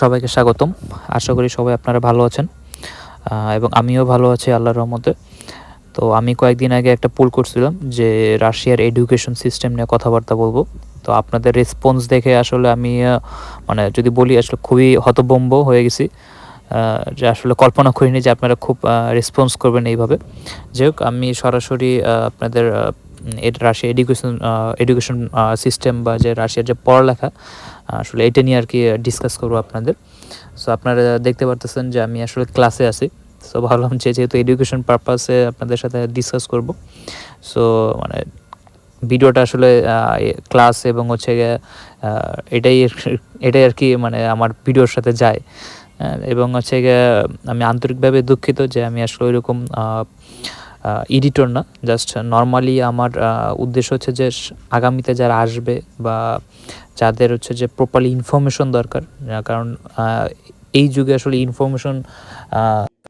সবাইকে স্বাগতম। আশা করি সবাই আপনারা ভালো আছেন এবং আমিও ভালো আছি আল্লাহর রহমতে। তো আমি কয়েকদিন আগে একটা পোল করছিলাম যে রাশিয়ার এডুকেশন সিস্টেম নিয়ে কথাবার্তা বলব। তো আপনাদের রেসপন্স দেখে আসলে আমি মানে যদি বলি আসলে খুবই হতবম্ব হয়ে গেছি যে আসলে কল্পনা করিনি যে আপনারা খুব রেসপন্স করবেন এইভাবে। যাই আমি সরাসরি আপনাদের এর রাশিয়া এডুকেশন এডুকেশন সিস্টেম বা যে রাশিয়ার যে পড়ালেখা আসলে এটা নিয়ে আর কি ডিসকাস করব আপনাদের। সো আপনারা দেখতে পারতেছেন যে আমি আসলে ক্লাসে আছি। সো ভাবলাম যে যেহেতু এডুকেশন পারপাসে আপনাদের সাথে ডিসকাস করব। সো মানে ভিডিওটা আসলে ক্লাস এবং হচ্ছে এটাই এটাই আর কি মানে আমার ভিডিওর সাথে যায়। এবং হচ্ছে আমি আন্তরিকভাবে দুঃখিত যে আমি আসলে ওইরকম এডিটর না জাস্ট নর্মালি আমার উদ্দেশ্য হচ্ছে যে আগামীতে যারা আসবে বা যাদের হচ্ছে যে প্রপারলি ইনফরমেশন দরকার কারণ এই যুগে আসলে ইনফরমেশন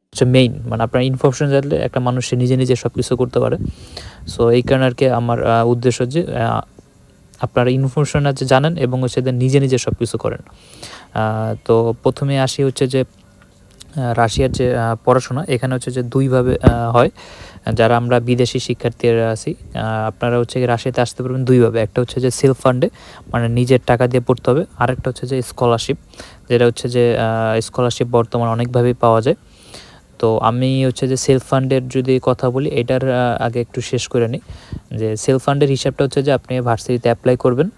হচ্ছে মেইন মানে আপনার ইনফরমেশন জানলে একটা মানুষ নিজে নিজে সব কিছু করতে পারে। সো এই কারণে আর কি আমার উদ্দেশ্য যে আপনারা ইনফরমেশন আছে জানেন এবং হচ্ছে নিজে নিজে সব কিছু করেন তো প্রথমে আসি হচ্ছে যে রাশিয়ার যে পড়াশোনা, এখানে হচ্ছে যে দুইভাবে হয়। যারা আমরা বিদেশি শিক্ষার্থীরা আছি আপনারা হচ্ছে রাশিয়াতে আসতে পারবেন দুইভাবে। একটা হচ্ছে যে সেলফ ফান্ডে মানে নিজের টাকা দিয়ে পড়তে হবে। আরেকটা হচ্ছে যে স্কলারশিপ যেটা হচ্ছে যে স্কলারশিপ বর্তমানে অনেকভাবেই পাওয়া যায়। তো আমি হচ্ছে যে সেলফ ফান্ডের যদি কথা বলি, এটার আগে একটু শেষ করে নিই। যে সেলফ ফান্ডের হিসাবটা হচ্ছে যে আপনি ভার্সিটিতে অ্যাপ্লাই করবেন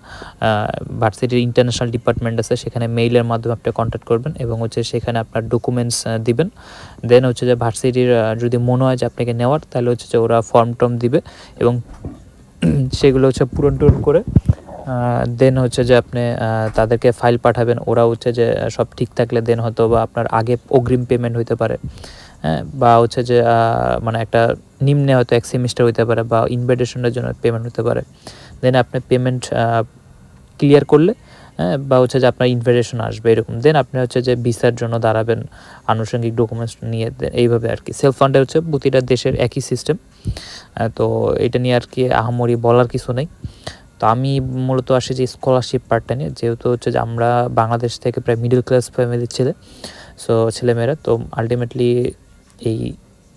ভার্সিটির ইন্টারন্যাশনাল ডিপার্টমেন্ট আছে, সেখানে মেইলের মাধ্যমে আপনি কন্ট্যাক্ট করবেন এবং হচ্ছে সেখানে আপনার ডকুমেন্টস দিবেন। দেন হচ্ছে যে ভার্সিটির যদি মনে হয় যে আপনাকে নেওয়ার, তাহলে হচ্ছে যে ওরা ফর্ম টর্ম দিবে এবং সেগুলো হচ্ছে পূরণ টুরন করে দেন হচ্ছে যে আপনি তাদেরকে ফাইল পাঠাবেন। ওরা হচ্ছে যে সব ঠিক থাকলে দেন হয়তো বা আপনার আগে অগ্রিম পেমেন্ট হতে পারে। বা হচ্ছে যে মানে একটা নিম্নে হয়তো এক সেমিস্টার হতে পারে বা ইনভাইটেশনের জন্য পেমেন্ট হতে পারে। দেন আপনি পেমেন্ট ক্লিয়ার করলে হ্যাঁ বা হচ্ছে যে আপনার ইনভাইটেশন আসবে এরকম। দেন আপনি হচ্ছে যে ভিসার জন্য দাঁড়াবেন, আনুষঙ্গিক ডকুমেন্টস নিয়ে এইভাবে আর কি। সেলফ ফান্ডে হচ্ছে প্রতিটা দেশের একই সিস্টেম তো এটা নিয়ে আর কি আহামরি বলার কিছু নেই। তো আমি মূলত আসি যে স্কলারশিপ পার্টটা নিয়ে। যেহেতু হচ্ছে যে আমরা বাংলাদেশ থেকে প্রায় মিডল ক্লাস ফ্যামিলির ছেলে সো ছেলেমেয়েরা, তো আলটিমেটলি এই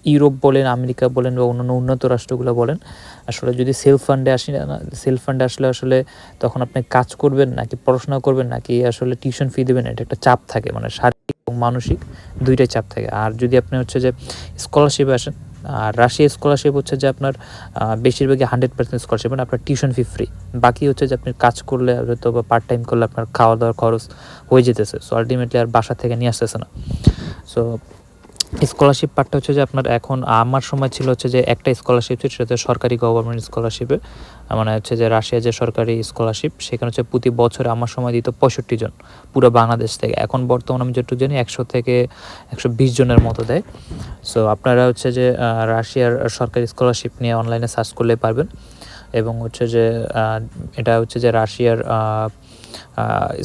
ইউরোপ বলেন, আমেরিকা বলেন বা অন্যান্য উন্নত রাষ্ট্রগুলো বলেন, আসলে যদি সেলফ ফান্ডে আসি না সেলফ ফান্ডে আসলে আসলে তখন আপনি কাজ করবেন নাকি পড়াশোনা করবেন নাকি আসলে টিউশন ফি দেবেন এটা একটা চাপ থাকে মানে শারীরিক এবং মানসিক দুইটাই চাপ থাকে। আর যদি আপনি হচ্ছে যে স্কলারশিপে আসেন, আর রাশিয়া স্কলারশিপ হচ্ছে যে আপনার বেশিরভাগই হান্ড্রেড পার্সেন্ট স্কলারশিপ মানে আপনার টিউশন ফি ফ্রি বাকি হচ্ছে যে আপনি কাজ করলে হয়তো বা পার্ট টাইম করলে আপনার খাওয়া দাওয়ার খরচ হয়ে যেতেছে সো আলটিমেটলি আর বাসা থেকে নিয়ে আসতেছে না। সো স্কলারশিপ পার্টটা হচ্ছে যে আপনার এখন আমার সময় ছিল হচ্ছে যে একটা স্কলারশিপ ছিল, সেটা সরকারি গভর্নমেন্ট স্কলারশিপে মানে হচ্ছে যে রাশিয়া যে সরকারি স্কলারশিপ সেখানে হচ্ছে প্রতি বছরে আমার সময় দিত পঁয়ষট্টি জন, পুরো বাংলাদেশ থেকে। এখন বর্তমানে আমি যেটুকু জানি একশো থেকে একশো বিশ জনের মতো দেয়। সো আপনারা হচ্ছে যে রাশিয়ার সরকারি স্কলারশিপ নিয়ে অনলাইনে সার্চ করলে পারবেন। এবং হচ্ছে যে এটা হচ্ছে যে রাশিয়ার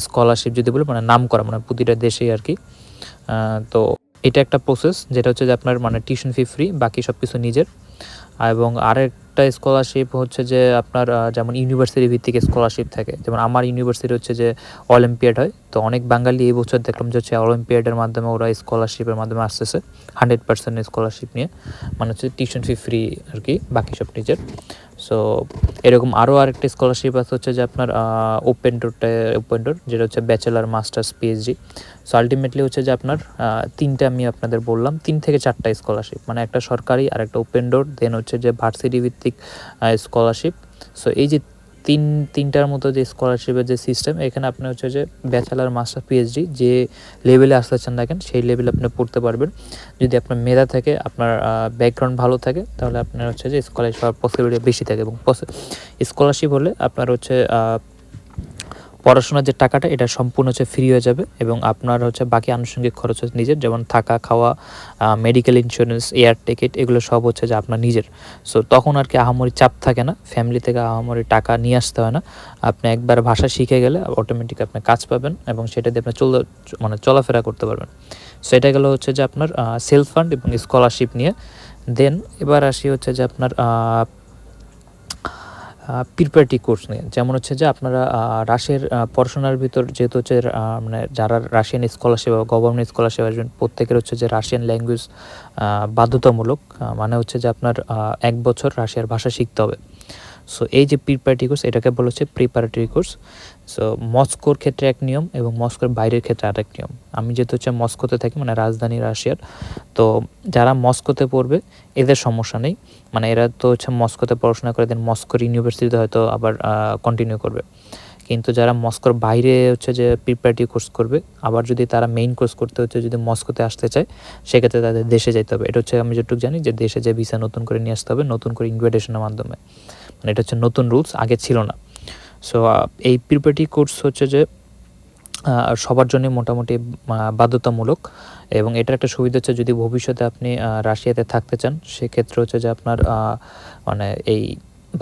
স্কলারশিপ যদি বলি মানে নাম করা মানে প্রতিটা দেশেই আর কি। তো এটা একটা প্রসেস যেটা হচ্ছে যে আপনার মানে টিউশন ফি ফ্রি বাকি সব কিছু নিজের এবং আরেকটা স্কলারশিপ হচ্ছে যে আপনার যেমন ইউনিভার্সিটি ভিত্তিক স্কলারশিপ থাকে। যেমন আমার ইউনিভার্সিটি হচ্ছে যে অলিম্পিয়াড হয়। তো অনেক বাঙালি এই বছর দেখলাম যে হচ্ছে অলিম্পিয়াডের মাধ্যমে ওরা স্কলারশিপের মাধ্যমে আসতেছে। হান্ড্রেড পার্সেন্ট স্কলারশিপ নিয়ে। মানে হচ্ছে টিউশন ফি ফ্রি আর কি, বাকি সব নিজের। সো এরকম আরও আরেকটা স্কলারশিপ আছে হচ্ছে যে আপনার ওপেন ডোরটা ওপেন ডোর যেটা হচ্ছে bachelor masters PhD so ultimately হচ্ছে যে আপনার তিনটে আমি আপনাদের বললাম, তিন থেকে চারটা স্কলারশিপ মানে একটা সরকারি আর একটা ওপেন ডোর দেন হচ্ছে যে ভার্সিটি ভিত্তিক স্কলারশিপ সো এই যে তিন, তিনটার মতো যে স্কলারশিপের যে সিস্টেম এখানে আপনি হচ্ছে যে ব্যাচেলার মাস্টার পিএইচডি যে লেভেলে আসতে চান দেখেন সেই লেভেলে আপনি পড়তে পারবেন। যদি আপনার মেধা থাকে, আপনার ব্যাকগ্রাউন্ড ভালো থাকে, তাহলে আপনার হচ্ছে যে স্কলারশিপ পসিবিলিটি বেশি থাকে এবং স্কলারশিপ হলে আপনার হচ্ছে পড়াশোনার যে টাকাটা, এটা সম্পূর্ণ হচ্ছে ফ্রি হয়ে যাবে এবং আপনার হচ্ছে বাকি আনুষঙ্গিক খরচ হচ্ছে নিজের, যেমন থাকা, খাওয়া মেডিকেল ইন্স্যুরেন্স এয়ার টিকিট এগুলো সব হচ্ছে যে আপনার নিজের। সো তখন আর কি আহামরি চাপ থাকে না ফ্যামিলি থেকে আহামরি টাকা নিয়ে আসতে হয় না। আপনি একবার ভাষা শিখে গেলে অটোমেটিক আপনি কাজ পাবেন এবং সেটা দিয়ে আপনি চল মানে চলাফেরা করতে পারবেন। সো এটা গেলো হচ্ছে যে আপনার সেলফ ফান্ড এবং স্কলারশিপ নিয়ে। দেন এবার আসি হচ্ছে যে আপনার প্রিপারেটি কোর্স নিয়ে। যেমন হচ্ছে যে আপনারা রাশের পড়াশোনার ভিতর যেহেতু হচ্ছে মানে যারা রাশিয়ান স্কলারশিপ বা গভর্নমেন্ট স্কলারশিপ আসবেন, প্রত্যেকের হচ্ছে যে রাশিয়ান ল্যাঙ্গুয়েজ বাধ্যতামূলক মানে হচ্ছে যে আপনার এক বছর রাশিয়ার ভাষা শিখতে হবে। সো এই যে প্রিপারেটরি কোর্স এটাকে বলা হচ্ছে প্রিপারেটরি কোর্স সো মস্কোর ক্ষেত্রে এক নিয়ম এবং মস্কোর বাইরের ক্ষেত্রে আরেক নিয়ম। আমি যেহেতু হচ্ছে মস্কোতে থাকি মানে রাজধানী রাশিয়ার, তো যারা মস্কোতে পড়বে, এদের সমস্যা নেই। মানে এরা তো হচ্ছে মস্কোতে পড়াশোনা করে দেন মস্কোর ইউনিভার্সিটিতে হয়তো আবার কন্টিনিউ করবে। কিন্তু যারা মস্কোর বাইরে হচ্ছে যে প্রিপারেটিভ কোর্স করবে, আবার যদি তারা মেইন কোর্স করতে হচ্ছে, যদি মস্কোতে আসতে চায়, সেক্ষেত্রে তাদের দেশে যেতে হবে। এটা হচ্ছে আমি যেটুকু জানি যে দেশে যে ভিসা নতুন করে নিয়ে আসতে হবে, নতুন করে ইনভিটেশনের মাধ্যমে। মানে এটা হচ্ছে নতুন রুলস আগে ছিল না। সো এই প্রিপারেটিভ কোর্স হচ্ছে যে সবার জন্য মোটামুটি বাধ্যতামূলক এবং এটার একটা সুবিধা হচ্ছে যদি ভবিষ্যতে আপনি রাশিয়াতে থাকতে চান, সেক্ষেত্রে হচ্ছে যে আপনার মানে এই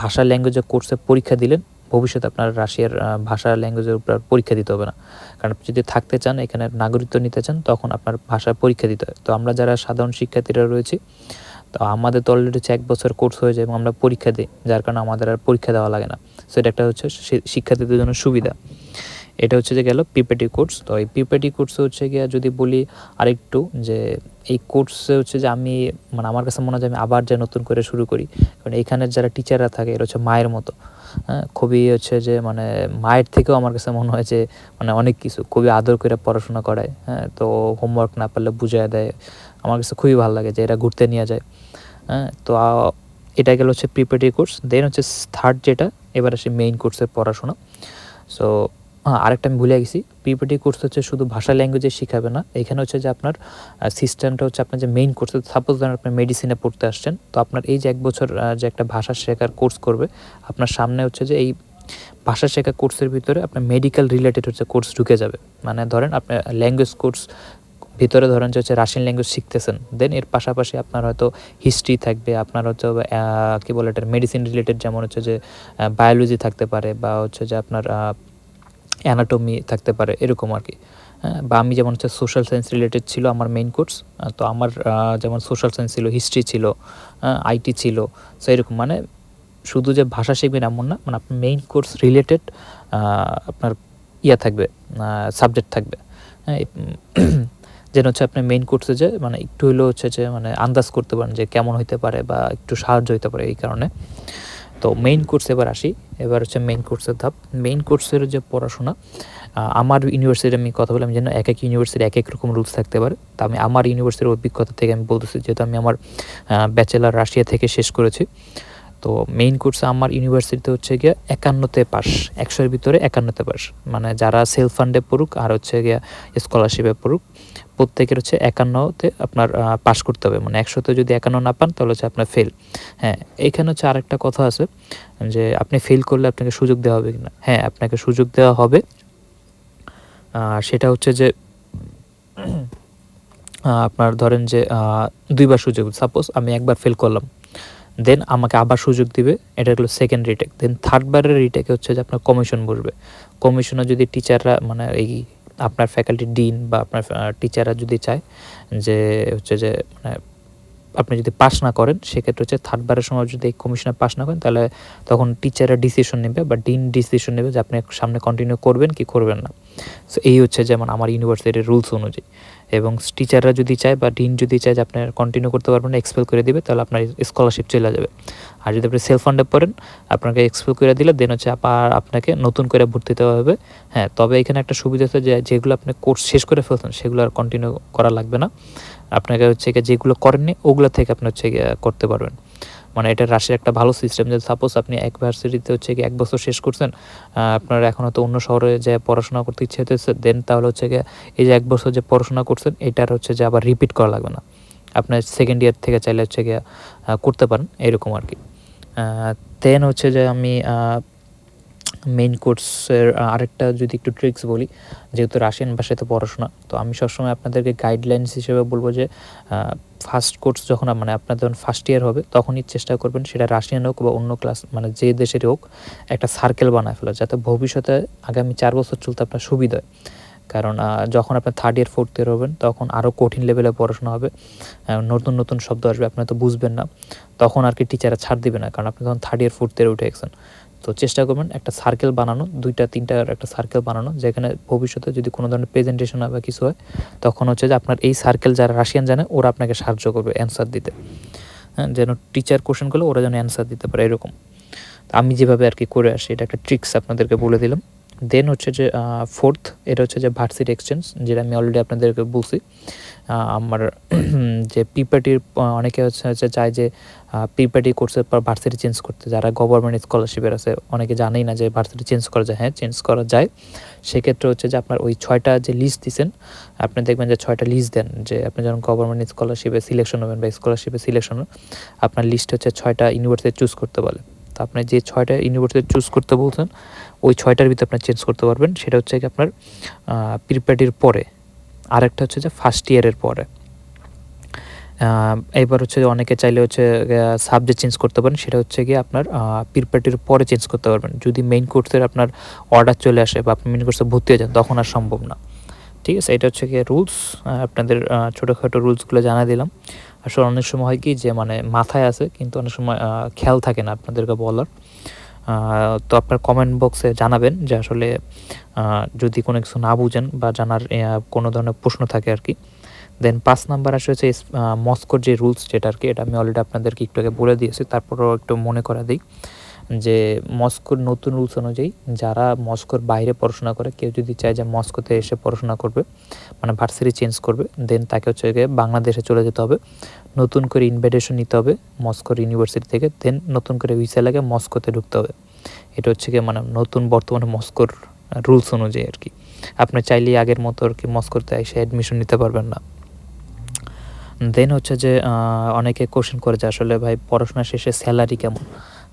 ভাষা ল্যাঙ্গুয়েজের কোর্সে পরীক্ষা দিলেন, ভবিষ্যতে আপনার রাশিয়ার ভাষা ল্যাঙ্গুয়েজের উপর পরীক্ষা দিতে হবে না। কারণ আপনি যদি থাকতে চান, এখানে নাগরিকত্ব নিতে চান, তখন আপনার ভাষার পরীক্ষা দিতে হয়। তো আমরা যারা সাধারণ শিক্ষার্থীরা রয়েছি তো আমাদের তো অলরেডি হচ্ছে এক বছর কোর্স হয়ে যায় এবং আমরা পরীক্ষা দিই, যার কারণে আমাদের আর পরীক্ষা দেওয়া লাগে না। সো এটা একটা হচ্ছে শিক্ষার্থীদের জন্য সুবিধা। এটা হচ্ছে যে গেল পিপিটি কোর্স তো এই পিপিটি কোর্সে হচ্ছে গিয়ে যদি বলি আরেকটু যে এই কোর্সে হচ্ছে যে আমি মানে আমার কাছে মনে হয় আমি আবার যে নতুন করে শুরু করি, কারণ এখানের যারা টিচাররা থাকে এরা হচ্ছে মায়ের মতো। হ্যাঁ খুবই হচ্ছে যে মানে মায়ের থেকেও আমার কাছে মনে হয় যে মানে অনেক কিছু, খুবই আদর করে পড়াশোনা করায়। হ্যাঁ তো হোমওয়ার্ক না পারলে বুঝায় দেয়। আমার কাছে খুবই ভালো লাগে যে এরা ঘুরতে নিয়ে যায়। হ্যাঁ তো এটা গেল হচ্ছে প্রিপারেটরি কোর্স দেন হচ্ছে থার্ড যেটা, এবার আসে মেইন কোর্সের পড়াশোনা। সো হ্যাঁ আরেকটা আমি ভুলে গেছি প্রিপারেটরি কোর্স হচ্ছে শুধু ভাষা ল্যাঙ্গুয়েজে শেখাবে না, এখানে হচ্ছে যে আপনার সিস্টেমটা হচ্ছে আপনার যে মেইন কোর্স সাপোজ ধরেন আপনি মেডিসিনে পড়তে আসছেন, তো আপনার এই যে এক বছর যে একটা ভাষা শেখার কোর্স করবে, আপনার সামনে হচ্ছে যে এই ভাষা শেখা কোর্সের ভিতরে আপনার মেডিকেল রিলেটেড হচ্ছে কোর্স ঢুকে যাবে। মানে ধরেন আপনার ল্যাঙ্গুয়েজ কোর্স ভিতরে ধরেন যে হচ্ছে রাশিয়ান ল্যাঙ্গুয়েজ শিখতেছেন দেন এর পাশাপাশি আপনার হয়তো হিস্ট্রি থাকবে আপনার হচ্ছে কী বলে এটা মেডিসিন রিলেটেড যেমন হচ্ছে যে বায়োলজি থাকতে পারে বা হচ্ছে যে আপনার অ্যানাটমি থাকতে পারে এরকম আর কি। হ্যাঁ, বা আমি যেমন হচ্ছে সোশ্যাল সায়েন্স রিলেটেড ছিল আমার মেইন কোর্স তো আমার যেমন সোশ্যাল সায়েন্স ছিল হিস্ট্রি ছিল আইটি ছিল সো এরকম মানে শুধু যে ভাষা শিখবেন এমন না মানে আপনার মেইন কোর্স রিলেটেড আপনার ইয়া থাকবে সাবজেক্ট থাকবে। হ্যাঁ যেন হচ্ছে আপনি মেইন কোর্সে যে মানে একটু হলেও হচ্ছে যে মানে আন্দাজ করতে পারেন যে কেমন হইতে পারে বা একটু সাহায্য হইতে পারে এই কারণে। তো মেইন কোর্স এবার আসি, এবার হচ্ছে মেইন কোর্সের ধাপ। মেইন কোর্সের যে পড়াশোনা আমার ইউনিভার্সিটি আমি কথা বললাম যেন এক এক ইউনিভার্সিটির এক এক রকম রুলস থাকতে পারে। তা আমি আমার ইউনিভার্সিটির অভিজ্ঞতা থেকে আমি বলতেছি, যেহেতু আমি আমার ব্যাচেলার রাশিয়া থেকে শেষ করেছি। তো মেইন কোর্সে আমার ইউনিভার্সিটিতে হচ্ছে গিয়ে একান্নতে পাস একশোর ভিতরে একান্নতে পাস মানে যারা সেলফ ফান্ডে পড়ুক আর হচ্ছে গিয়া স্কলারশিপে পড়ুক প্রত্যেকের হচ্ছে একান্নতে আপনার পাস করতে হবে। মানে একশোতে যদি একান্ন না পান, তাহলে হচ্ছে আপনার ফেল হ্যাঁ এইখানে হচ্ছে আরেকটা কথা আছে, যে আপনি ফেল করলে আপনাকে সুযোগ দেওয়া হবে কিনা। হ্যাঁ আপনাকে সুযোগ দেওয়া হবে। সেটা হচ্ছে যে আপনার ধরেন যে দুইবার সুযোগ। সাপোজ আমি একবার ফেল করলাম দেন আমাকে আবার সুযোগ দিবে। এটা হলো সেকেন্ড রিটেক দেন থার্ডবারের রিটেকে হচ্ছে যে আপনার কমিশন বসবে। কমিশনে যদি টিচাররা মানে এই আপনার ফ্যাকাল্টি ডিন বা আপনার টিচাররা যদি চায় যে হচ্ছে যে মানে আপনি যদি পাস না করেন, সেক্ষেত্রে হচ্ছে থার্ডবারের সময় যদি কমিশনে পাস না করেন, তাহলে তখন টিচাররা ডিসিশন নেবে বা ডিন ডিসিশন নেবে যে আপনি সামনে কন্টিনিউ করবেন কি করবেন না। সো এই হচ্ছে যেমন আমার ইউনিভার্সিটির রুলস অনুযায়ী। এবং টিচাররা যদি চায় বা ডিন যদি চায় যে আপনি কন্টিনিউ করতে পারবেন না এক্সপেল করে দিবে, তাহলে আপনার স্কলারশিপ চলে যাবে। আর যদি আপনি সেলফ ফান্ডে পড়েন, আপনাকে এক্সপেল করে দিলে দেন হচ্ছে আবার আপনাকে নতুন করে ভর্তি দেওয়া হবে। হ্যাঁ তবে এখানে একটা সুবিধা হচ্ছে যে, যেগুলো আপনি কোর্স শেষ করে ফেলছেন, সেগুলো আর কন্টিনিউ করা লাগবে না। আপনাকে হচ্ছে গিয়ে যেগুলো করেননি, ওগুলো থেকে আপনি হচ্ছে করতে পারবেন। মানে এটা রাশির একটা ভালো সিস্টেম যে সাপোজ আপনি এক ভার্সিটিতে হচ্ছে গিয়ে এক বছর শেষ করছেন আপনার এখন হয়তো অন্য শহরে যে পড়াশোনা করতে ইচ্ছে হতেছে দেন তাহলে হচ্ছে গিয়ে এই যে এক বছর যে পড়াশোনা করছেন, এটার হচ্ছে যে আবার রিপিট করা লাগবে না। আপনার সেকেন্ড ইয়ার থেকে চাইলে হচ্ছে গিয়ে করতে পারেন, এরকম আর কি দেন হচ্ছে যে আমি মেইন কোর্সের আরেকটা যদি একটু ট্রিক্স বলি, যেহেতু রাশিয়ান ভাষাতে পড়াশোনা, তো আমি সবসময় আপনাদেরকে গাইডলাইন্স হিসেবে বলব যে ফার্স্ট কোর্স যখন মানে আপনার যখন ফার্স্ট ইয়ার হবে, তখনই চেষ্টা করবেন সেটা রাশিয়ান হোক বা অন্য ক্লাস মানে যে দেশের হোক, একটা সার্কেল বানায় ফেলা, যাতে ভবিষ্যতে আগামী চার বছর চলতে আপনার সুবিধা হয়। কারণ যখন আপনার থার্ড ইয়ার ফোর্থ ইয়ার হবেন, তখন আরও কঠিন লেভেলে পড়াশোনা হবে নতুন নতুন শব্দ আসবে, আপনি তো বুঝবেন না, তখন আর কি টিচাররা ছাড় দিবে না, কারণ আপনি তখন থার্ড ইয়ার ফোর্থ ইয়ারে উঠে গেছেন তো চেষ্টা করবেন একটা সার্কেল বানানো, দুইটা তিনটার একটা সার্কেল বানানো, যেখানে ভবিষ্যতে যদি কোনো ধরনের প্রেজেন্টেশন বা কিছু হয়, তখন হচ্ছে যে আপনার এই সার্কেল যারা রাশিয়ান জানে, ওরা আপনাকে সাহায্য করবে অ্যান্সার দিতে। হ্যাঁ যেন টিচার কোশ্চেন করলে ওরা যেন অ্যান্সার দিতে পারে, এরকম। আমি যেভাবে আর কি করে আসি, এটা একটা ট্রিক্স আপনাদেরকে বলে দিলাম। দেন হচ্ছে যে ফোর্থ এটা হচ্ছে যে ভার্সিটি এক্সচেঞ্জ যেটা আমি অলরেডি আপনাদেরকে বলছি। আমার, যে পিপার্টির অনেকে হচ্ছে হচ্ছে চায় যে পিপার্টি কোর্সের পর ভার্সিটি চেঞ্জ করতে। যারা গভর্নমেন্ট স্কলারশিপের আছে, অনেকে জানেই না যে ভার্সিটি চেঞ্জ করা যায় হ্যাঁ চেঞ্জ করা যায়। সেক্ষেত্রে হচ্ছে যে আপনার ওই ছয়টা যে লিস্ট দিচ্ছেন আপনি দেখবেন যে ছয়টা লিস্ট দেন, যে আপনি যখন গভর্নমেন্ট স্কলারশিপে সিলেকশন হবেন বা স্কলারশিপে সিলেকশন আপনার লিস্ট হচ্ছে ছয়টা ইউনিভার্সিটি চুজ করতে বলে। তো আপনি যে ছয়টা ইউনিভার্সিটি চুজ করতে বলছেন, ওই ছয়টার ভিতরে আপনি চেঞ্জ করতে পারবেন। সেটা হচ্ছে কি আপনার প্রিপ্যাডির পরে। আরেকটা হচ্ছে যে ফার্স্ট ইয়ারের পরে। এবার হচ্ছে অনেকে চাইলে হচ্ছে সাবজেক্ট চেঞ্জ করতে পারেন, সেটা হচ্ছে গিয়ে আপনার প্রিপ্যাটির পরে চেঞ্জ করতে পারবেন। যদি মেইন কোর্সের আপনার অর্ডার চলে আসে বা আপনি মেইন কোর্সে ভর্তি হয়ে যান, তখন আর সম্ভব না। ঠিক আছে? এটা হচ্ছে গিয়ে রুলস আপনাদের ছোটোখাটো রুলসগুলো জানা দিলাম। আসলে অনেক সময় হয় কি যে মানে মাথায় আছে, কিন্তু অনেক সময় খেয়াল থাকে না আপনাদেরকে বলার। তো আপনার কমেন্ট বক্সে জানাবেন যে আসলে যদি কোনো কিছু না বুঝেন বা জানার কোনো ধরনের প্রশ্ন থাকে আর কি। দেন পাঁচ নাম্বার আসে হচ্ছে মস্কোর যে রুলস যেটা আর কি, এটা আমি অলরেডি আপনাদেরকে একটু আগে বলে দিয়েছি, তারপরও একটু মনে করা দিই। যে মস্কোর নতুন রুলস অনুযায়ী যারা মস্কোর বাইরে পড়াশোনা করে, কেউ যদি চায় যে মস্কোতে এসে পড়াশোনা করবে মানে ভার্সিটি চেঞ্জ করবে দেন তাকে হচ্ছে গিয়ে বাংলাদেশে চলে যেতে হবে। নতুন করে ইনভাইটেশন নিতে হবে মস্কোর ইউনিভার্সিটি থেকে দেন নতুন করে ভিসা লাগে মস্কোতে ঢুকতে হবে। এটা হচ্ছে গিয়ে মানে নতুন বর্তমানে মস্কোর রুলস অনুযায়ী আর কি। আপনি চাইলেই আগের মতো আর কি মস্কোতে এসে অ্যাডমিশন নিতে পারবেন না। দেন হচ্ছে যে অনেকে কোশ্চেন করে যে আসলে ভাই পড়াশোনা শেষে স্যালারি কেমন?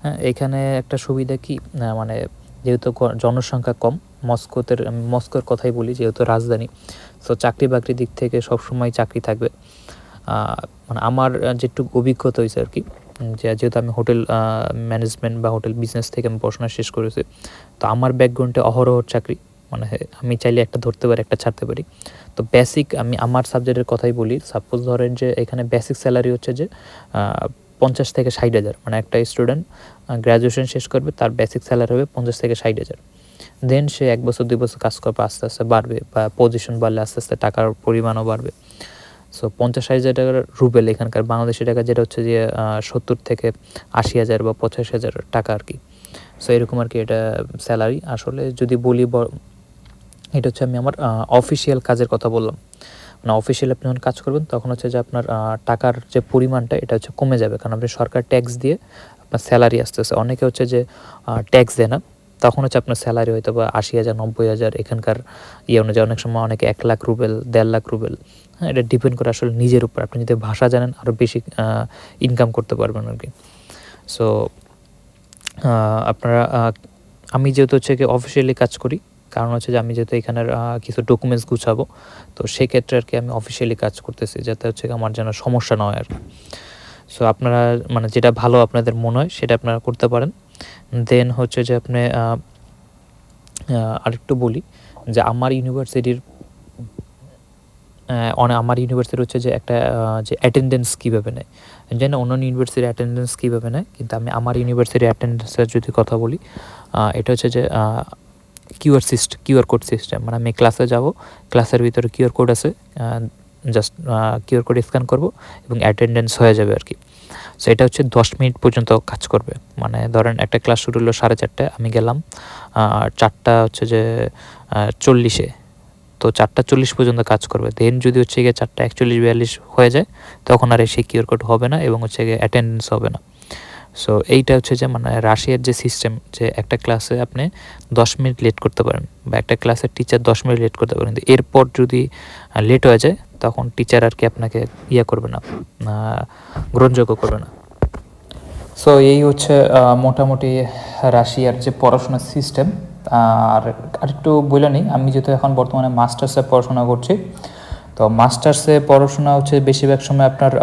হ্যাঁ এখানে একটা সুবিধা কি? মানে যেহেতু জনসংখ্যা কম মস্কোতে মস্কোর কথাই বলি, যেহেতু রাজধানী তো চাকরি বাকরির দিক থেকে সবসময় চাকরি থাকবে। মানে আমার যেটুকু অভিজ্ঞতা হয়েছে আর কি যেহেতু আমি হোটেল ম্যানেজমেন্ট বা হোটেল বিজনেস থেকে আমি পড়াশোনা শেষ করেছি, তো আমার ব্যাকগ্রাউন্ডে অহরহ চাকরি। মানে আমি চাইলে একটা ধরতে পারি, একটা ছাড়তে পারি। তো বেসিক আমি আমার সাবজেক্টের কথাই বলি সাপোজ ধরেন যে এখানে বেসিক স্যালারি হচ্ছে যে পঞ্চাশ থেকে ষাট হাজার মানে একটা স্টুডেন্ট গ্র্যাজুয়েশন শেষ করবে, তার বেসিক স্যালারি হবে পঞ্চাশ থেকে ষাট হাজার। দেন সে এক বছর, দুই বছর কাজ করবে, আস্তে আস্তে বাড়বে বা পজিশন বাড়লে আস্তে আস্তে টাকার পরিমাণও বাড়বে। সো পঞ্চাশ হাজার টাকার রুবেল এখানকার বাংলাদেশি টাকা, যেটা হচ্ছে যে সত্তর থেকে আশি হাজার বা পঁচাশি হাজার টাকা আর কি। সো এরকম আর কি এটা স্যালারি আসলে যদি বলি এটা হচ্ছে আমি আমার অফিসিয়াল কাজের কথা বললাম। মানে অফিসিয়াল আপনি যখন কাজ করবেন, তখন হচ্ছে যে আপনার টাকার যে পরিমাণটা, এটা হচ্ছে কমে যাবে। কারণ আপনি সরকার ট্যাক্স দিয়ে আপনার স্যালারি আসতেছে। অনেকে হচ্ছে যে ট্যাক্স দেয় না। তখন হচ্ছে আপনার স্যালারি হয়তো বা আশি হাজার, নব্বই হাজার, এখানকার ইয়ে অনুযায়ী অনেক সময় অনেকে এক লাখ রুবেল, দেড় লাখ রুবেল। হ্যাঁ এটা ডিপেন্ড করে আসলে নিজের উপর। আপনি যদি ভাষা জানেন আরও বেশি ইনকাম করতে পারবেন আর কি। সো আপনারা আমি যেহেতু হচ্ছে কি অফিসিয়ালি কাজ করি কারণ হচ্ছে যে আমি যেহেতু এখানের কিছু ডকুমেন্টস গুছাবো, তো সেক্ষেত্রে আর কি আমি অফিসিয়ালি কাজ করতেছি, যাতে হচ্ছে আমার যেন সমস্যা নয় আর সো আপনারা মানে যেটা ভালো আপনাদের মনে হয়, সেটা আপনারা করতে পারেন। দেন হচ্ছে যে আপনি আরেকটু বলি যে আমার ইউনিভার্সিটির আমার ইউনিভার্সিটি হচ্ছে যে একটা যে অ্যাটেন্ডেন্স কীভাবে নেয়। জানি না অন্যান্য ইউনিভার্সিটির অ্যাটেন্ডেন্স কীভাবে নেয়, কিন্তু আমি আমার ইউনিভার্সিটির অ্যাটেন্ডেন্সের যদি কথা বলি এটা হচ্ছে যে QR system QR code system. মানে আমি ক্লাসে যাব, ক্লাসের ভিতরে কিউআর কোড আছে জাস্ট কিউআর কোড স্ক্যান করব এবং অ্যাটেন্ডেন্স হয়ে যাবে আর কি। সো এটা হচ্ছে দশ মিনিট পর্যন্ত কাজ করবে। মানে ধরেন একটা ক্লাস শুরু হলো সাড়ে চারটায় আমি গেলাম চারটা হচ্ছে যে চল্লিশে। তো চারটা চল্লিশ পর্যন্ত কাজ করবে। দেন যদি হচ্ছে গিয়ে চারটা একচল্লিশ বিয়াল্লিশ হয়ে যায়, তখন আর সেই কিউআর কোড হবে না এবং হচ্ছে গিয়ে অ্যাটেন্ডেন্স হবে না। সো এইটা হচ্ছে যে মানে রাশিয়ার যে সিস্টেম যে একটা ক্লাসে আপনি দশ মিনিট লেট করতে পারেন বা একটা ক্লাসের টিচার দশ মিনিট লেট করতে পারেন। এরপর যদি লেট হয়ে যায়, তখন টিচার আর কি আপনাকে ইয়ে করবে না গ্রহণযোগ্য করবে না। সো এই হচ্ছে মোটামুটি রাশিয়ার যে পড়াশোনার সিস্টেম আর আরেকটু বলে নিই, আমি যেহেতু এখন বর্তমানে মাস্টার্সে পড়াশোনা করছি, তো মাস্টার্সে পড়াশোনা হচ্ছে বেশিরভাগ সময় আপনার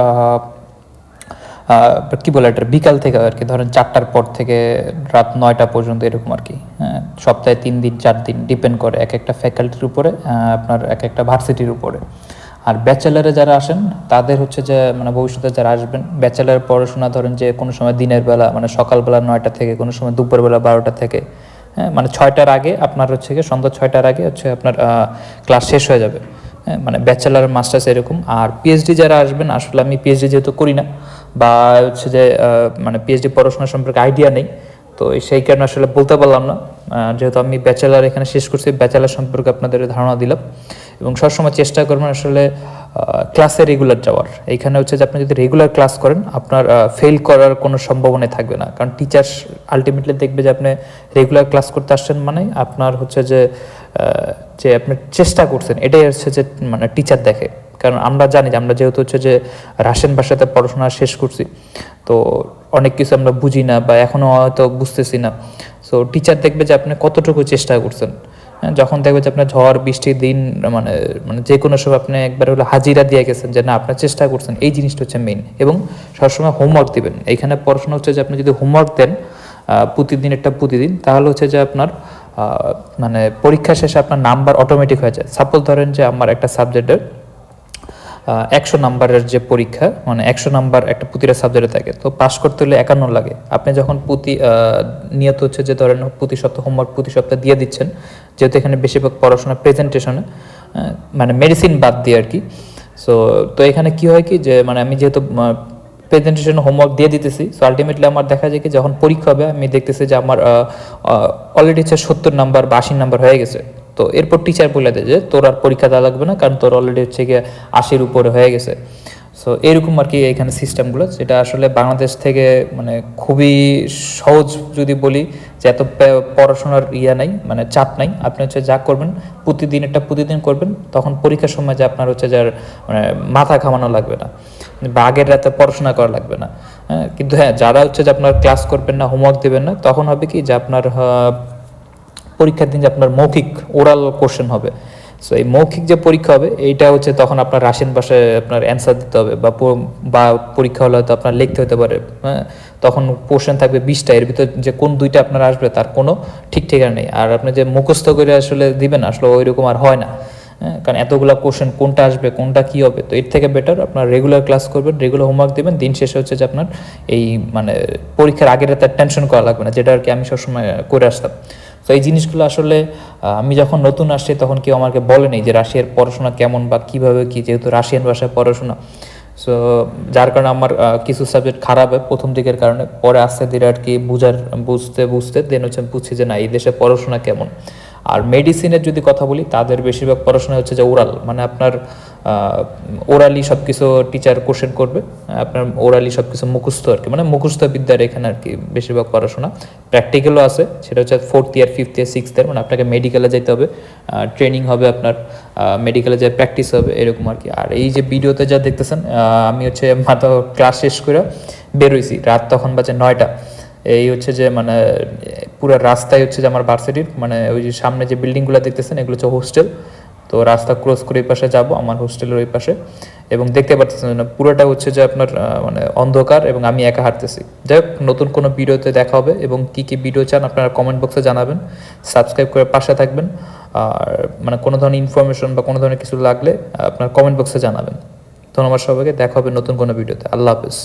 কি বলে এটা, বিকাল থেকে আর কি, ধরেন চারটার পর থেকে রাত নয়টা পর্যন্ত এরকম আর কি। সপ্তাহে তিন দিন, চার দিন ডিপেন্ড করে এক একটা ফ্যাকাল্টির উপরে আপনার এক একটা ভার্সিটির উপরে। আর ব্যাচেলারে যারা আসেন, তাদের হচ্ছে যে মানে ভবিষ্যতে যারা আসবেন ব্যাচেলার পড়াশোনা ধরেন যে কোনো সময় দিনের বেলা মানে সকালবেলা নয়টা থেকে, কোনো সময় দুপুরবেলা বারোটা থেকে হ্যাঁ মানে ছয়টার আগে আপনার হচ্ছে গিয়ে সন্ধ্যা ছয়টার আগে হচ্ছে আপনার ক্লাস শেষ হয়ে যাবে। হ্যাঁ মানে ব্যাচেলার মাস্টার্স এরকম। আর পিএইচডি যারা আসবেন, আসলে আমি পিএইচডি যেহেতু করি না বা হচ্ছে যে মানে পিএইচডি পড়াশোনা সম্পর্কে আইডিয়া নেই। তো সেই কারণে আসলে বলতে পারলাম না। যেহেতু আমি ব্যাচেলার এখানে শেষ করছি ব্যাচেলার সম্পর্কে আপনাদের ধারণা দিলাম। এবং সবসময় চেষ্টা করবেন আসলে ক্লাসে রেগুলার যাওয়ার। এইখানে হচ্ছে যে আপনি যদি রেগুলার ক্লাস করেন, আপনার ফেল করার কোনো সম্ভাবনা থাকবে না। কারণ টিচার আলটিমেটলি দেখবে যে আপনি রেগুলার ক্লাস করতে আসছেন মানে আপনার হচ্ছে যে যে আপনি চেষ্টা করছেন, এটাই হচ্ছে যে মানে টিচার দেখে। কারণ আমরা জানি যে আমরা যেহেতু হচ্ছে যে রাশিয়ান ভাষাতে পড়াশোনা শেষ করছি, তো অনেক কিছু আমরা বুঝি না বা এখনও হয়তো বুঝতেছি না। সো টিচার দেখবে যে আপনি কতটুকু চেষ্টা করছেন। যখন দেখবে যে আপনার ঝড় বৃষ্টির দিন মানে মানে যে কোনো সময় আপনি একবার হলো হাজিরা দিয়ে গেছেন যে না, আপনার চেষ্টা করছেন, এই জিনিসটা হচ্ছে মেইন এবং সবসময় হোমওয়ার্ক দিবেন। এইখানে পড়াশোনা হচ্ছে যে আপনি যদি হোমওয়ার্ক দেন প্রতিদিন একটা প্রতিদিন, তাহলে হচ্ছে যে আপনার মানে পরীক্ষা শেষে আপনার নাম্বার অটোমেটিক হয়ে যায়। সাপোজ ধরেন যে আমার একটা সাবজেক্টের একশো নাম্বারের যে পরীক্ষা মানে একশো নাম্বার একটা প্রতিটা সাবজেক্টে থাকে তো পাশ করতে হলে একান্ন লাগে। আপনি যখন আহ, নিয়ত হচ্ছে যে ধরেন প্রতি সপ্তাহ হোমওয়ার্ক প্রতি সপ্তাহ দিয়ে দিচ্ছেন যেহেতু এখানে বেশিরভাগ পড়াশোনা প্রেজেন্টেশনে মানে মেডিসিন বাদ দিয়ে আর কি। সো তো এখানে কি হয় কি যে মানে আমি যেহেতু প্রেজেন্টেশন হোমওয়ার্ক দিয়ে দিতেছি সো আলটিমেটলি আমার দেখা যায় কি যখন পরীক্ষা হবে আমি দেখতেছি যে আমার অলরেডি হচ্ছে সত্তর নাম্বার বা আশি নাম্বার হয়ে গেছে। তো এরপর টিচার বলে দেয় যে তোর আর পরীক্ষা দেওয়া লাগবে না কারণ তোর অলরেডি হচ্ছে গিয়ে আশির উপরে হয়ে গেছে। সো এরকম আর কি এখানে সিস্টেমগুলো যেটা আসলে বাংলাদেশ থেকে মানে খুবই সহজ যদি বলি যে এত পড়াশোনার ইয়া নাই মানে চাপ নাই। আপনি হচ্ছে যা করবেন প্রতিদিন একটা প্রতিদিন করবেন তখন পরীক্ষার সময় যে আপনার হচ্ছে যার মানে মাথা ঘামানো লাগবে না বা আগের রাতে পড়াশোনা করা লাগবে না। হ্যাঁ কিন্তু হ্যাঁ যারা হচ্ছে যে আপনার ক্লাস করবেন না হোমওয়ার্ক দেবেন না তখন হবে কি যে আপনার আহ, পরীক্ষার দিন যে আপনার মৌখিক ওরাল কোশ্চেন হবে। সো এই মৌখিক যে পরীক্ষা হবে, এইটা হচ্ছে তখন আপনার রাশিয়ান ভাষায় আপনার অ্যান্সার দিতে হবে বা বা পরীক্ষা হলে হয়তো আপনার লিখতে হতে পারে। হ্যাঁ তখন কোশ্চেন থাকবে বিশটা। এর ভিতর যে কোন দুইটা আপনার আসবে তার কোনো ঠিক ঠিকানা নেই। আর আপনি যে মুখস্থ করে আসলে দিবেন, আসলে ওই রকম আর হয় না। হ্যাঁ কারণ এতগুলা কোশ্চেন কোনটা আসবে, কোনটা কি হবে, তো এর থেকে বেটার আপনার রেগুলার ক্লাস করবেন রেগুলার হোমওয়ার্ক দেবেন। দিন শেষে হচ্ছে যে আপনার এই মানে পরীক্ষার আগের রাতে টেনশন করা লাগবে না, যেটা আর কি আমি সবসময় করে আসতাম। তো এই জিনিসগুলো আসলে আমি যখন নতুন আসছি তখন কেউ আমাকে বলেনি যে রাশিয়ার পড়াশোনা কেমন বা কীভাবে কী, যেহেতু রাশিয়ান ভাষায় পড়াশোনা। সো যার কারণে আমার কিছু সাবজেক্ট খারাপ হয় প্রথম দিকের কারণে। পরে আস্তে ধীরে আর কি বুঝার, বুঝতে বুঝতে দেন হচ্ছে বুঝছি যে না, এই দেশে পড়াশোনা কেমন। আর মেডিসিনের যদি কথা বলি, তাদের বেশিরভাগ পড়াশোনা হচ্ছে যে ওরাল মানে আপনার ওরালি সব কিছু টিচার কোশ্চেন করবে, আপনার ওরালি সব কিছু মুখস্থ আর কি মানে মুখস্থ বিদ্যার এখানে আর কি বেশিরভাগ পড়াশোনা। প্র্যাকটিক্যালও আছে, সেটা হচ্ছে fourth year fifth year sixth year মানে আপনাকে মেডিকেলে যেতে হবে ট্রেনিং হবে আপনার মেডিকেলে যে প্র্যাকটিস হবে, এরকম আর কি। আর এই যে ভিডিওতে যা দেখতেছেন আমি হচ্ছে মাত্র ক্লাস শেষ করে বেরোইছি রাত তখন বাজে নয়টা। এই হচ্ছে যে মানে পুরো রাস্তায় হচ্ছে যে আমার ভার্সিটির মানে ওই যে সামনে যে বিল্ডিংগুলো দেখতেছেন, এগুলো হচ্ছে হোস্টেল তো রাস্তা ক্রস করে এই পাশে যাব, আমার হোস্টেলের ওই পাশে। এবং দেখতে পাচ্ছেন পুরোটা হচ্ছে যে আপনার মানে অন্ধকার এবং আমি একা হাঁটতেছি। যাই হোক, নতুন কোনো ভিডিওতে দেখা হবে এবং কি কি ভিডিও চান আপনারা কমেন্ট বক্সে জানাবেন। সাবস্ক্রাইব করে পাশে থাকবেন। আর মানে কোনো ধরনের ইনফরমেশন বা কোনো ধরনের কিছু লাগলে আপনার কমেন্ট বক্সে জানাবেন। ধন্যবাদ সবাইকে, দেখা হবে নতুন কোনো ভিডিওতে। আল্লাহ হাফিজ।